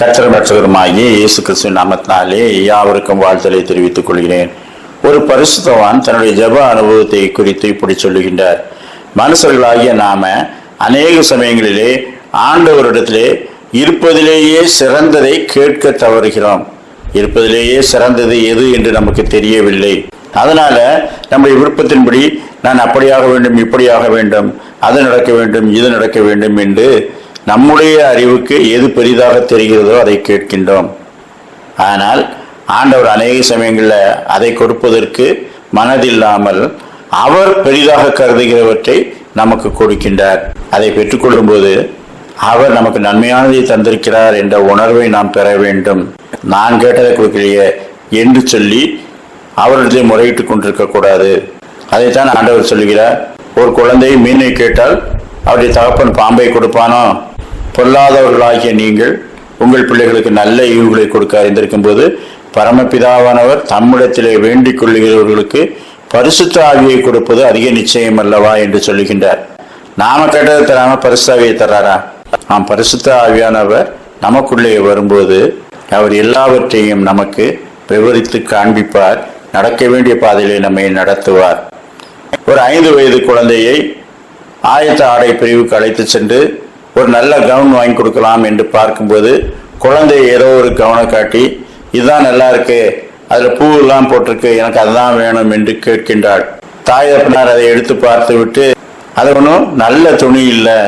கர்த்தர் மற்றவருமாகிய இயேசு கிறிஸ்துவின் நாமத்தினாலே யாவருக்கும் வாழ்த்தலை தெரிவித்துக் கொள்கிறேன். ஒரு பரிசுத்தவான் தன்னுடைய ஜெப அனுபவத்தை குறித்து இப்படி சொல்லுகின்றார். மனுஷர்களாகிய நாம அநேக சமயங்களிலே ஆண்டவரிடத்திலே இருப்பதிலேயே சிறந்ததை கேட்க தவறுகிறோம். இருப்பதிலேயே சிறந்தது எது என்று நமக்கு தெரியவில்லை. அதனால நம்முடைய விருப்பத்தின்படி நான் அப்படியாக வேண்டும் இப்படியாக வேண்டும் அது நடக்க வேண்டும் இது நடக்க வேண்டும் என்று நம்முடைய அறிவுக்கு எது பெரிதாக தெரிகிறதோ அதை கேட்கின்றோம். ஆனால் ஆண்டவர் அநேக சமயங்களில் அதை கொடுப்பதற்கு மனதில்லாமல் அவர் பெரிதாக கருதுகிறவற்றை நமக்கு கொடுக்கின்றார். அதை பெற்றுக்கொள்ளும்போது அவர் நமக்கு நன்மையானதை தந்திருக்கிறார் என்ற உணர்வை நாம் பெற வேண்டும். நான் கேட்டதை கொடுக்கலையே என்று சொல்லி அவரிடத்தை முறையிட்டுக் கொண்டிருக்க கூடாது. அதைத்தான் ஆண்டவர் சொல்கிறார் ஒரு குழந்தை மீனை கேட்டால் அவருடைய தகப்பன் பாம்பை கொடுப்பானோ? பொல்லாதவர்களாகிய நீங்கள் உங்கள் பிள்ளைகளுக்கு நல்ல ஈவுகளை கொடுக்க அறிந்திருக்கும் போது பரமபிதாவானவர் தம்மிடத்திலே வேண்டிக் கொள்ளுகிறவர்களுக்கு பரிசுத்த ஆவியை கொடுப்பது அதிக நிச்சயம் அல்லவா என்று சொல்லுகின்றார். நாம கேட்டதை தராம பரிசாவியை ஆவியை தர்றாரா? ஆம் பரிசுத்த ஆவியானவர் நமக்குள்ளே வரும்போது அவர் எல்லாவற்றையும் நமக்கு விவரித்து காண்பிப்பார் நடக்க வேண்டிய பாதையிலே நம்மை நடத்துவார். ஒரு ஐந்து வயது குழந்தையை ஆயத்த ஆடை பிரிவுக்கு அழைத்து சென்று ஒரு நல்ல கவுன் வாங்கி கொடுக்கலாம் என்று பார்க்கும்போது குழந்தை ஏதோ ஒரு கவனை காட்டி இதுதான் நல்லா இருக்கு அதுல பூ எல்லாம் போட்டிருக்கு எனக்கு அதுதான் வேணும் என்று கேட்கின்றாள். தாய் தப்பினார் அதை எடுத்து பார்த்து விட்டு அது ஒன்றும் நல்ல துணி இல்லை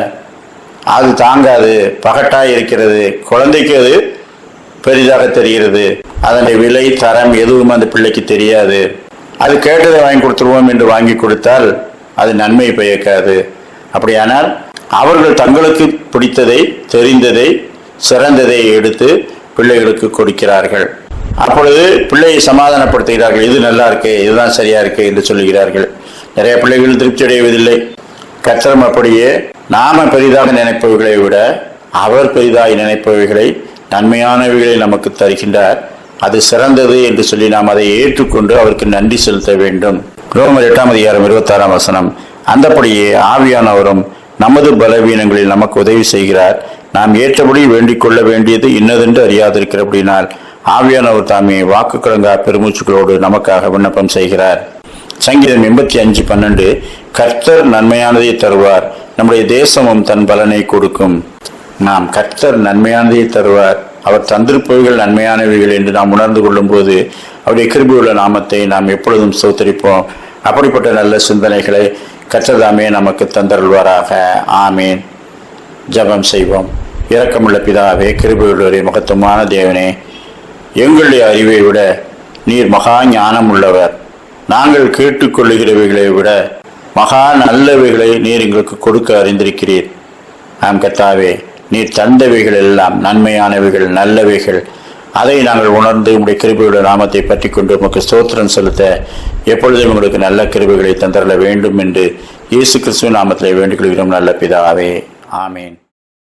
அது தாங்காது பகட்டாக இருக்கிறது குழந்தைக்கு அது பெரிதாக தெரிகிறது அதனுடைய விலை தரம் எதுவும் அந்த பிள்ளைக்கு தெரியாது. அது கேட்டதை வாங்கி கொடுத்துருவோம் என்று வாங்கி கொடுத்தால் அது நன்மை பயக்காது. அப்படியானால் அவர்கள் தங்களுக்கு பிடித்ததை தெரிந்ததை சிறந்ததை எடுத்து பிள்ளைகளுக்கு கொடுக்கிறார்கள். அப்பொழுது பிள்ளையை சமாதானப்படுத்துகிறார்கள். இது நல்லா இருக்கு இதுதான் சரியா இருக்கு என்று சொல்லுகிறார்கள். நிறைய பிள்ளைகள் திருப்தி அடைவதில்லை. கத்திரம் அப்படியே நாம பெரிதாக நினைப்பவைகளை விட அவர் பெரிதாக நினைப்பவைகளை நன்மையானவைகளை நமக்கு தருகின்றார். அது சிறந்தது என்று சொல்லி நாம் அதை ஏற்றுக்கொண்டு அவருக்கு நன்றி செலுத்த வேண்டும். ரோமர் எட்டாம் அதிகாரம் இருபத்தாறாம் வசனம். அந்தப்படியே ஆவியானவரும் நமது பலவீனங்களில் நமக்கு உதவி செய்கிறார். நாம் ஏற்றபடி வேண்டிக் கொள்ள வேண்டியது இன்னதென்று அறியாதிருக்கிறபடினால் ஆவியானவர் தாமே வாக்கு கிழங்கா பெருமூச்சுகளோடு நமக்காக விண்ணப்பம் செய்கிறார். சங்கீதம் எண்பத்தி அஞ்சு பன்னெண்டு கர்த்தர் நன்மையானதை தருவார் நம்முடைய தேசமும் தன் பலனை கொடுக்கும். நாம் கர்த்தர் நன்மையானதை தருவார் அவர் தந்திருப்பவைகள் நன்மையானவைகள் என்று நாம் உணர்ந்து கொள்ளும் போது அவருடைய கிருபியுள்ள நாமத்தை நாம் எப்பொழுதும் சோத்தரிப்போம் அப்படிப்பட்ட நல்ல சிந்தனைகளை கற்றதாமே நமக்கு தந்தருள்வாராக. ஆமீன். ஜெபம் செய்வோம். இரக்கமுள்ள பிதாவே கிருபையுள்ளவரே மகத்துவமான தேவனே எங்களுடைய அறிவை விட நீர் மகா ஞானம் உள்ளவர் நாங்கள் கேட்டுக்கொள்ளுகிறவைகளை விட மகா நல்லவைகளை நீர் எங்களுக்கு கொடுக்க அறிந்திருக்கிறீர். ஆம் கத்தாவே நீர் தந்தவைகள் எல்லாம் நன்மையானவைகள் நல்லவைகள் அதை நாங்கள் உணர்ந்து உங்களுடைய கிருபையுடைய நாமத்தை பற்றி கொண்டு உமக்கு ஸ்தோத்திரம் செலுத்த எப்பொழுதும் உங்களுக்கு நல்ல கிருபைகளை தந்தரல வேண்டும் என்று இயேசு கிறிஸ்துவ நாமத்திலே வேண்டிக் கொள்கிறோம் நல்ல பிதாவே. ஆமீன்.